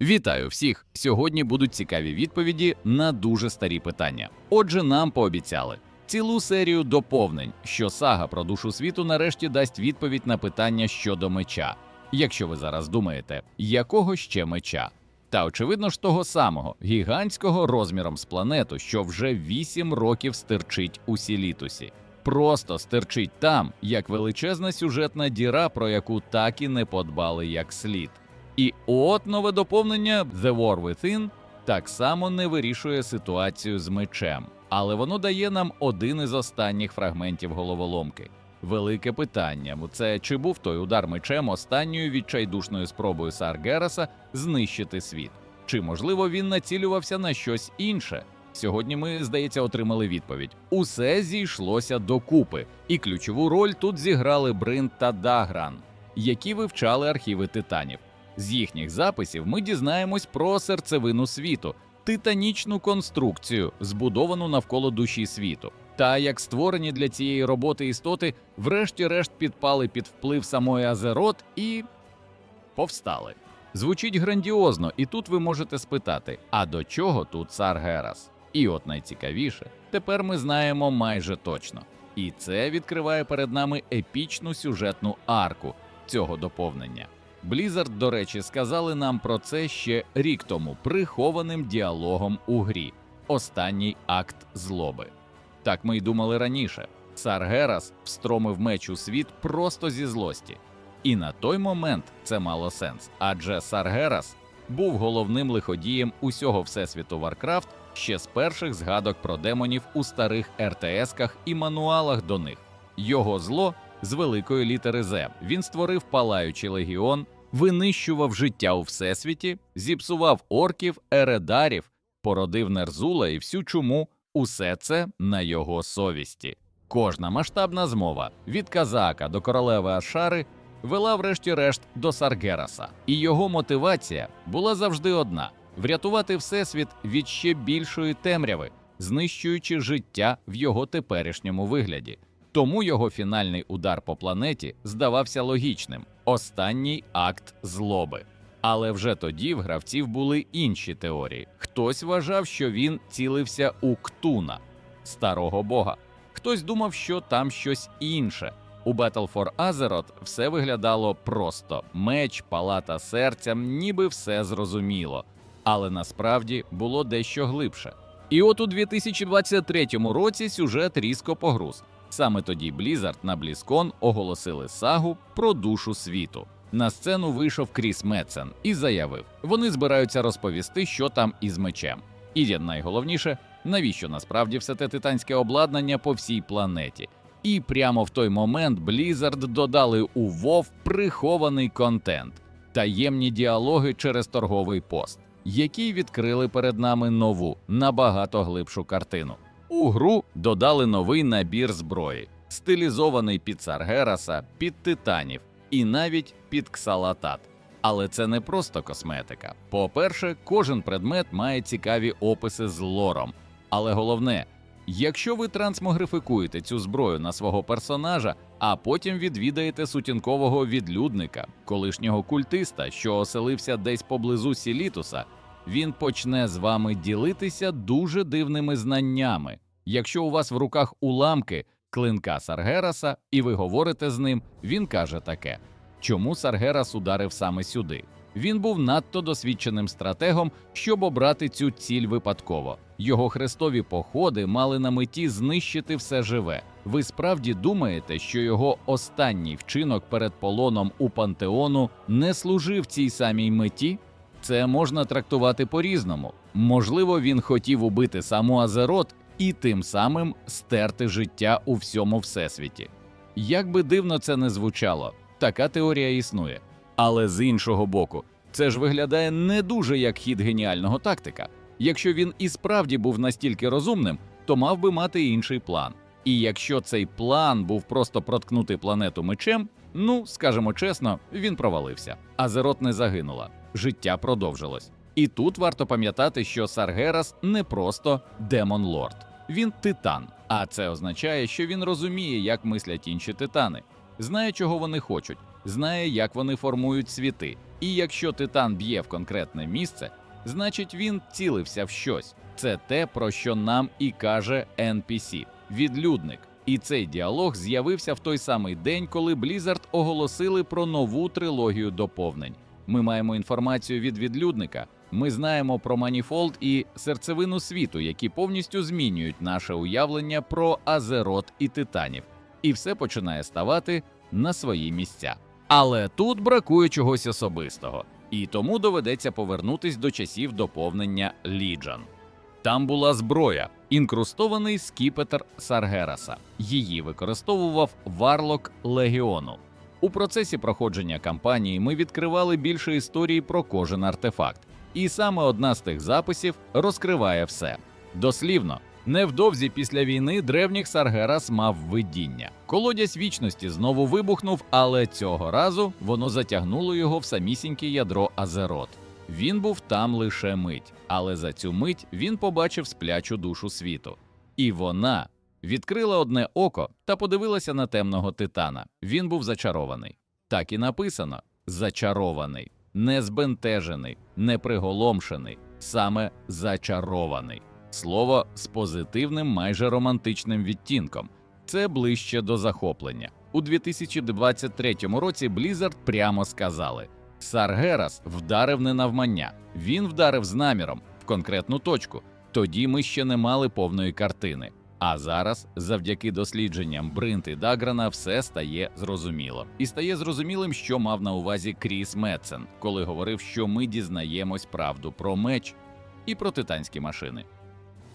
Вітаю всіх! Сьогодні будуть цікаві відповіді на дуже старі питання. Отже, нам пообіцяли цілу серію доповнень, що сага про душу світу нарешті дасть відповідь на питання щодо меча. Якщо ви зараз думаєте, якого ще меча? Та очевидно ж того самого гігантського розміром з планету, що вже 8 років стирчить у Сілітусі. Просто стирчить там, як величезна сюжетна діра, про яку так і не подбали як слід. І от нове доповнення The War Within так само не вирішує ситуацію з мечем, але воно дає нам один із останніх фрагментів головоломки. Велике питання це чи був той удар мечем останньою відчайдушною спробою Саргераса знищити світ? Чи можливо він націлювався на щось інше? Сьогодні ми, здається, отримали відповідь. Усе зійшлося докупи, і ключову роль тут зіграли Брин та Дагран, які вивчали архіви титанів. З їхніх записів ми дізнаємось про серцевину світу, титанічну конструкцію, збудовану навколо душі світу. Та як створені для цієї роботи істоти, врешті-решт підпали під вплив самої Азерот і повстали. Звучить грандіозно, і тут ви можете спитати: а до чого тут цар Герас? І от найцікавіше, тепер ми знаємо майже точно. І це відкриває перед нами епічну сюжетну арку цього доповнення. Blizzard, до речі, сказали нам про це ще рік тому прихованим діалогом у грі. Останній акт злоби. Так ми й думали раніше. Цар Герас встромив меч у світ просто зі злості. І на той момент це мало сенс, адже Саргерас був головним лиходієм усього всесвіту Варкрафт ще з перших згадок про демонів у старих РТС-ках і мануалах до них. Його зло з великої літери З. Він створив палаючий легіон, винищував життя у всесвіті, зіпсував орків, ередарів, породив Нерзула і всю чуму. Усе це на його совісті. Кожна масштабна змова від Казака до королеви Ашари вела врешті-решт до Саргераса, і його мотивація була завжди одна: врятувати всесвіт від ще більшої темряви, знищуючи життя в його теперішньому вигляді. Тому його фінальний удар по планеті здавався логічним останній акт злоби. Але вже тоді в гравців були інші теорії. Хтось вважав, що він цілився у Ктуна, старого бога. Хтось думав, що там щось інше. У Battle for Azeroth все виглядало просто: меч, палата серцям, ніби все зрозуміло. Але насправді було дещо глибше. І от у 2023 році сюжет різко погруз. Саме тоді Blizzard на BlizzCon оголосили сагу про душу світу. На сцену вийшов Кріс Метсен і заявив: вони збираються розповісти, що там із мечем. І найголовніше, навіщо насправді все те титанське обладнання по всій планеті. І прямо в той момент Blizzard додали у WoW прихований контент, таємні діалоги через торговий пост, які відкрили перед нами нову, набагато глибшу картину. У гру додали новий набір зброї, стилізований під Саргераса, під титанів і навіть під ксалатат. Але це не просто косметика. По-перше, кожен предмет має цікаві описи з лором. Але головне, якщо ви трансмогрифікуєте цю зброю на свого персонажа, а потім відвідаєте сутінкового відлюдника, колишнього культиста, що оселився десь поблизу Сілітуса, він почне з вами ділитися дуже дивними знаннями. Якщо у вас в руках уламки клинка Саргераса, і ви говорите з ним, він каже таке: чому Саргерас ударив саме сюди? Він був надто досвідченим стратегом, щоб обрати цю ціль випадково. Його хрестові походи мали на меті знищити все живе. Ви справді думаєте, що його останній вчинок перед полоном у пантеону не служив цій самій меті? Це можна трактувати по-різному. Можливо, він хотів убити саму Азерот і тим самим стерти життя у всьому всесвіті. Як би дивно це не звучало, така теорія існує. Але з іншого боку, це ж виглядає не дуже як хід геніального тактика. Якщо він і справді був настільки розумним, то мав би мати інший план. І якщо цей план був просто проткнути планету мечем, ну скажемо чесно, він провалився. Азерот не загинула, життя продовжилось. І тут варто пам'ятати, що Саргерас не просто демон лорд, він титан. А це означає, що він розуміє, як мислять інші титани, знає, чого вони хочуть, знає, як вони формують світи. І якщо титан б'є в конкретне місце, значить він цілився в щось. Це те, про що нам і каже NPC – відлюдник. І цей діалог з'явився в той самий день, коли Blizzard оголосили про нову трилогію доповнень. Ми маємо інформацію від відлюдника. Ми знаємо про Маніфолд і серцевину світу, які повністю змінюють наше уявлення про Азерот і титанів, і все починає ставати на свої місця. Але тут бракує чогось особистого, і тому доведеться повернутись до часів доповнення Ліджан. Там була зброя, інкрустований скіпетр Саргераса. Її використовував варлок легіону. У процесі проходження кампанії ми відкривали більше історій про кожен артефакт, і саме одна з тих записів розкриває все. Дослівно, невдовзі після війни древніх Саргерас мав видіння. Колодязь вічності знову вибухнув, але цього разу воно затягнуло його в самісіньке ядро Азерот. Він був там лише мить, але за цю мить він побачив сплячу душу світу. І вона відкрила одне око та подивилася на темного титана. Він був зачарований. Так і написано: зачарований, не збентежений, не приголомшений, саме зачарований. Слово з позитивним, майже романтичним відтінком. Це ближче до захоплення. У 2023 році Blizzard прямо сказали: Саргерас вдарив не навмання, він вдарив з наміром в конкретну точку. Тоді ми ще не мали повної картини. А зараз, завдяки дослідженням Бринт і Даграна, все стає зрозуміло. І стає зрозумілим, що мав на увазі Кріс Метсен, коли говорив, що ми дізнаємось правду про меч і про титанські машини.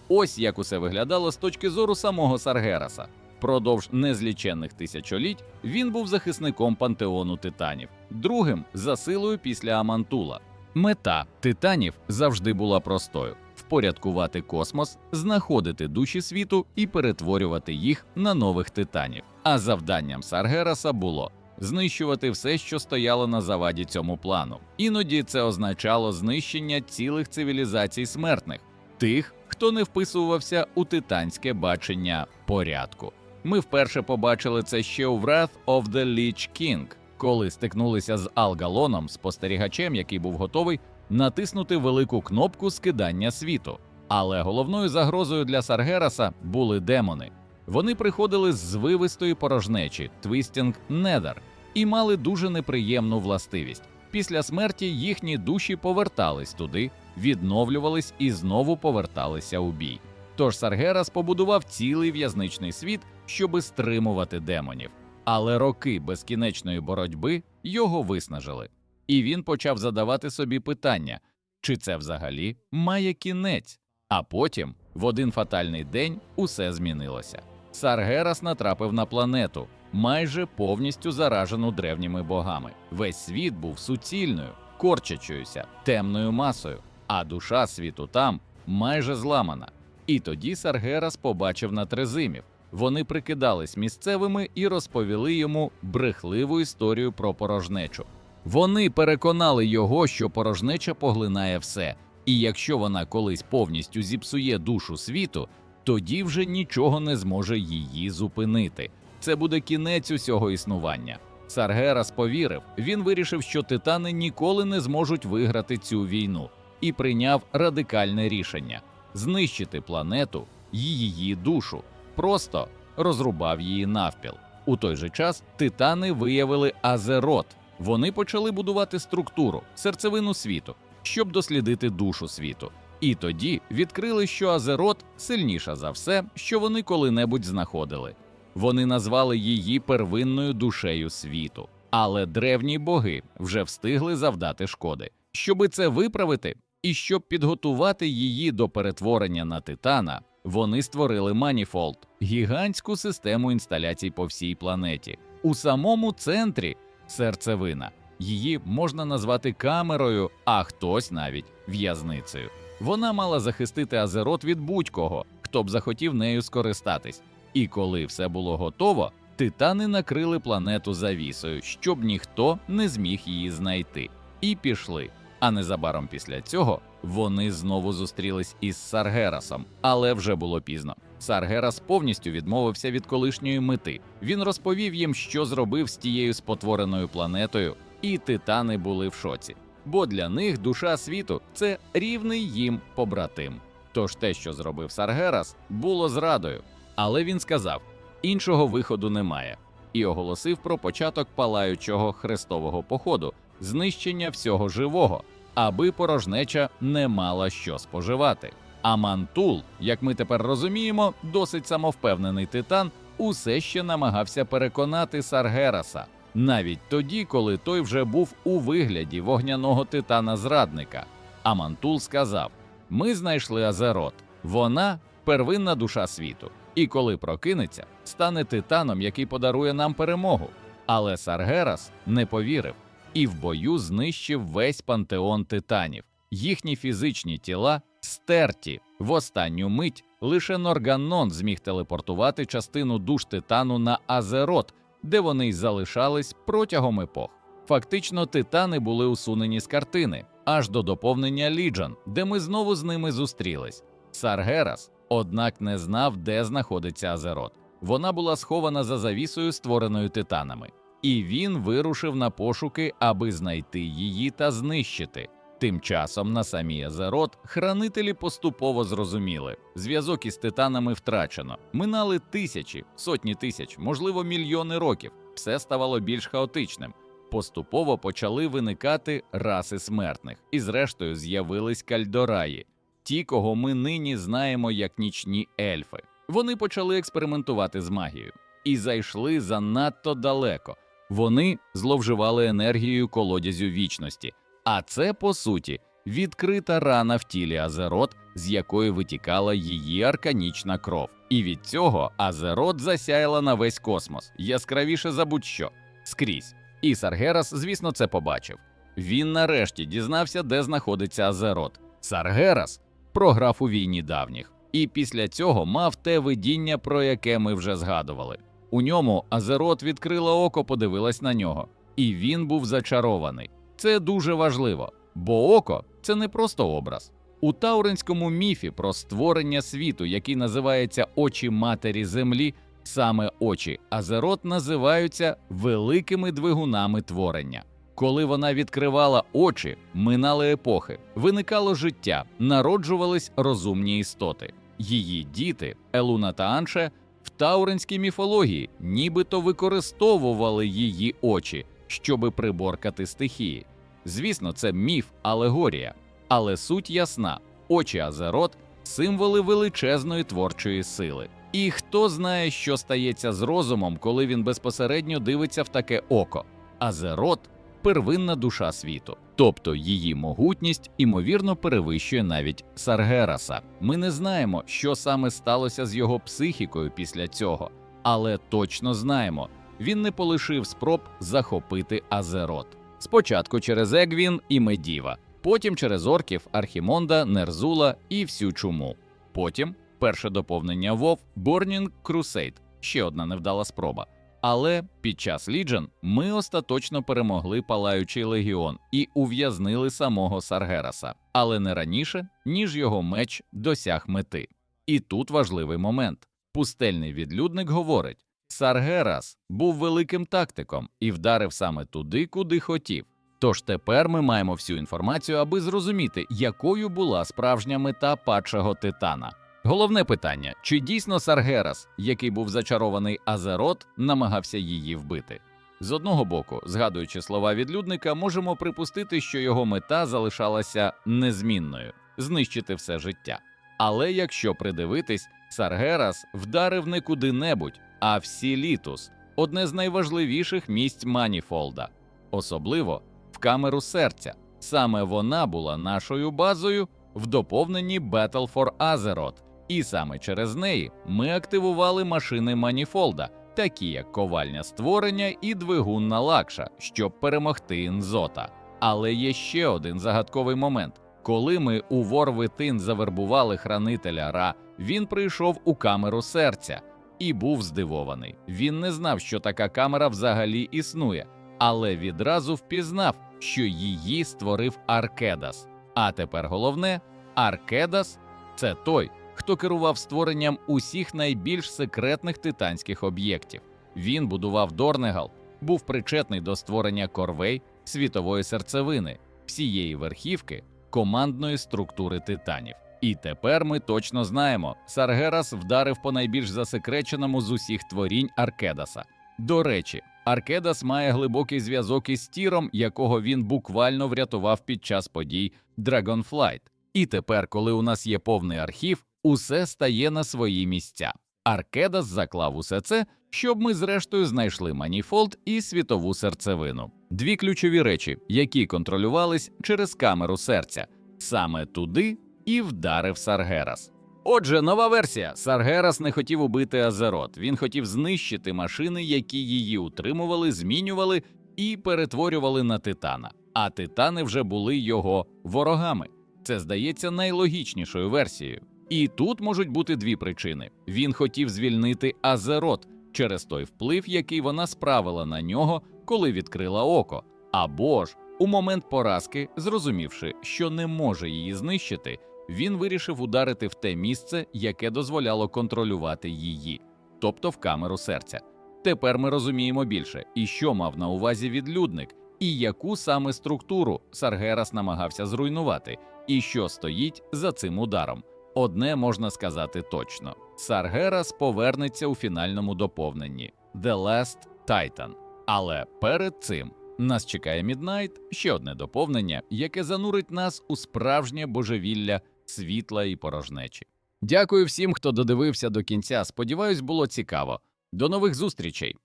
Ось як усе виглядало з точки зору самого Саргераса. Продовж незліченних тисячоліть він був захисником пантеону титанів, другим за силою після Амантула. Мета титанів завжди була простою: впорядкувати космос, знаходити душі світу і перетворювати їх на нових титанів. А завданням Саргераса було знищувати все, що стояло на заваді цьому плану. Іноді це означало знищення цілих цивілізацій смертних, тих, хто не вписувався у титанське бачення порядку. Ми вперше побачили це ще у Wrath of the Lich King, коли стикнулися з Алгалоном, спостерігачем, який був готовий натиснути велику кнопку скидання світу. Але головною загрозою для Саргераса були демони. Вони приходили з звивистої порожнечі Twisting Nether і мали дуже неприємну властивість. Після смерті їхні душі повертались туди, відновлювались і знову поверталися у бій. Тож Саргерас побудував цілий в'язничний світ, щоби стримувати демонів. Але роки безкінечної боротьби його виснажили. І він почав задавати собі питання, чи це взагалі має кінець. А потім, в один фатальний день, усе змінилося. Саргерас натрапив на планету, майже повністю заражену древніми богами. Весь світ був суцільною, корчачоюся, темною масою, а душа світу там майже зламана. І тоді Саргерас побачив натрезимів. Вони прикидались місцевими і розповіли йому брехливу історію про порожнечу. Вони переконали його, що порожнеча поглинає все, і якщо вона колись повністю зіпсує душу світу, тоді вже нічого не зможе її зупинити. Це буде кінець усього існування. Саргерас повірив, він вирішив, що титани ніколи не зможуть виграти цю війну, і прийняв радикальне рішення знищити планету і її душу, просто розрубав її навпіл. У той же час титани виявили Азерот. Вони почали будувати структуру, серцевину світу, щоб дослідити душу світу. І тоді відкрили, що Азерот сильніша за все, що вони коли-небудь знаходили. Вони назвали її первинною душею світу. Але древні боги вже встигли завдати шкоди. Щоби це виправити, і щоб підготувати її до перетворення на титана, вони створили Маніфолд гігантську систему інсталяцій по всій планеті. У самому центрі серцевина. Її можна назвати камерою, а хтось навіть в'язницею. Вона мала захистити Азерот від будь-кого, хто б захотів нею скористатись. І коли все було готово, титани накрили планету завісою, щоб ніхто не зміг її знайти. І пішли. А незабаром після цього вони знову зустрілись із Саргерасом, але вже було пізно. Саргерас повністю відмовився від колишньої мети. Він розповів їм, що зробив з тією спотвореною планетою, і титани були в шоці. Бо для них душа світу це рівний їм побратим. Тож те, що зробив Саргерас, було зрадою. Але він сказав: іншого виходу немає, і оголосив про початок палаючого хрестового походу, знищення всього живого, аби порожнеча не мала що споживати. А Мантул, як ми тепер розуміємо, досить самовпевнений титан, усе ще намагався переконати Саргераса, навіть тоді, коли той вже був у вигляді вогняного титана зрадника. А Мантул сказав: Ми знайшли Азерот, вона первинна душа світу, і коли прокинеться, стане титаном, який подарує нам перемогу. Але Саргерас не повірив і в бою знищив весь пантеон титанів. Їхні фізичні тіла стерті. В останню мить лише Норганнон зміг телепортувати частину душ титану на Азерот, де вони й залишались протягом епох. Фактично, титани були усунені з картини аж до доповнення Ліджан, де ми знову з ними зустрілись. Саргерас, однак, не знав, де знаходиться Азерот. Вона була схована за завісою, створеною титанами, і він вирушив на пошуки, аби знайти її та знищити. Тим часом на самій Азерот хранителі поступово зрозуміли, зв'язок із титанами втрачено. Минали тисячі, сотні тисяч, можливо, мільйони років. Все ставало більш хаотичним. Поступово почали виникати раси смертних, і зрештою з'явились кальдораї, ті, кого ми нині знаємо як нічні ельфи. Вони почали експериментувати з магією і зайшли занадто далеко. Вони зловживали енергією колодязю вічності. А це по суті відкрита рана в тілі Азерот, з якої витікала її арканічна кров. І від цього Азерот засяяла на весь космос, яскравіше за будь-що скрізь. І Саргерас, звісно, це побачив. Він нарешті дізнався, де знаходиться Азерот. Саргерас програв у війні давніх, і після цього мав те видіння, про яке ми вже згадували. У ньому Азерот відкрила око, подивилась на нього, і він був зачарований. Це дуже важливо, бо око це не просто образ. У тауринському міфі про створення світу, який називається очі матері землі, саме очі Азерот називаються великими двигунами творення. Коли вона відкривала очі, минали епохи, виникало життя, народжувались розумні істоти. Її діти, Елуна та Анше, в тауринській міфології нібито використовували її очі, щоби приборкати стихії. Звісно, це міф, алегорія, але суть ясна: очі Азерот символи величезної творчої сили. І хто знає, що стається з розумом, коли він безпосередньо дивиться в таке око. Азерот первинна душа світу, тобто її могутність імовірно перевищує навіть Саргераса. Ми не знаємо, що саме сталося з його психікою після цього, але точно знаємо, він не полишив спроб захопити Азерот. Спочатку через Егвін і Медіва, потім через орків Архімонда, Нерзула і всю чуму. Потім перше доповнення Вов Борнінг Крусейд, ще одна невдала спроба. Але під час Ліджен ми остаточно перемогли палаючий легіон і ув'язнили самого Саргераса, але не раніше, ніж його меч досяг мети. І тут важливий момент: пустельний відлюдник говорить: Саргерас був великим тактиком і вдарив саме туди, куди хотів. Тож тепер ми маємо всю інформацію, аби зрозуміти, якою була справжня мета падшого титана. Головне питання: чи дійсно Саргерас, який був зачарований Азерот, намагався її вбити? З одного боку, згадуючи слова відлюдника, можемо припустити, що його мета залишалася незмінною знищити все життя. Але якщо придивитись, Саргерас вдарив не куди-небудь, а в Сілітус, одне з найважливіших місць Маніфолда, особливо в камеру серця. Саме вона була нашою базою в доповненні Battle for Azeroth, і саме через неї ми активували машини Маніфолда, такі як ковальня створення і двигунна лакша, щоб перемогти Інзота. Але є ще один загадковий момент. Коли ми у Ворвитин завербували хранителя Ра, він прийшов у камеру серця і був здивований. Він не знав, що така камера взагалі існує, але відразу впізнав, що її створив Аркедас. А тепер головне, Аркедас це той, хто керував створенням усіх найбільш секретних титанських об'єктів. Він будував Дорнегал, був причетний до створення корвей, світової серцевини, всієї верхівки, командної структури титанів. І тепер ми точно знаємо, Саргерас вдарив по найбільш засекреченому з усіх творінь Аркедаса. До речі, Аркедас має глибокий зв'язок із Тіром, якого він буквально врятував під час подій Dragonflight. І тепер, коли у нас є повний архів, усе стає на свої місця. Аркедас заклав усе це, щоб ми зрештою знайшли маніфолд і світову серцевину. Дві ключові речі, які контролювались через камеру серця. Саме туди і вдарив Саргерас. Отже, нова версія. Саргерас не хотів убити Азерот. Він хотів знищити машини, які її утримували, змінювали і перетворювали на титана. А титани вже були його ворогами. Це здається найлогічнішою версією. І тут можуть бути дві причини: він хотів звільнити Азерот через той вплив, який вона справила на нього, коли відкрила око, або ж у момент поразки, зрозумівши, що не може її знищити, він вирішив ударити в те місце, яке дозволяло контролювати її, тобто в камеру серця. Тепер ми розуміємо більше, і що мав на увазі відлюдник, і яку саме структуру Саргерас намагався зруйнувати, і що стоїть за цим ударом. Одне можна сказати точно: Саргерас повернеться у фінальному доповненні The Last Titan. Але перед цим нас чекає Міднайт, ще одне доповнення, яке занурить нас у справжнє божевілля світла і порожнечі. Дякую всім, хто додивився до кінця. Сподіваюсь, було цікаво. До нових зустрічей!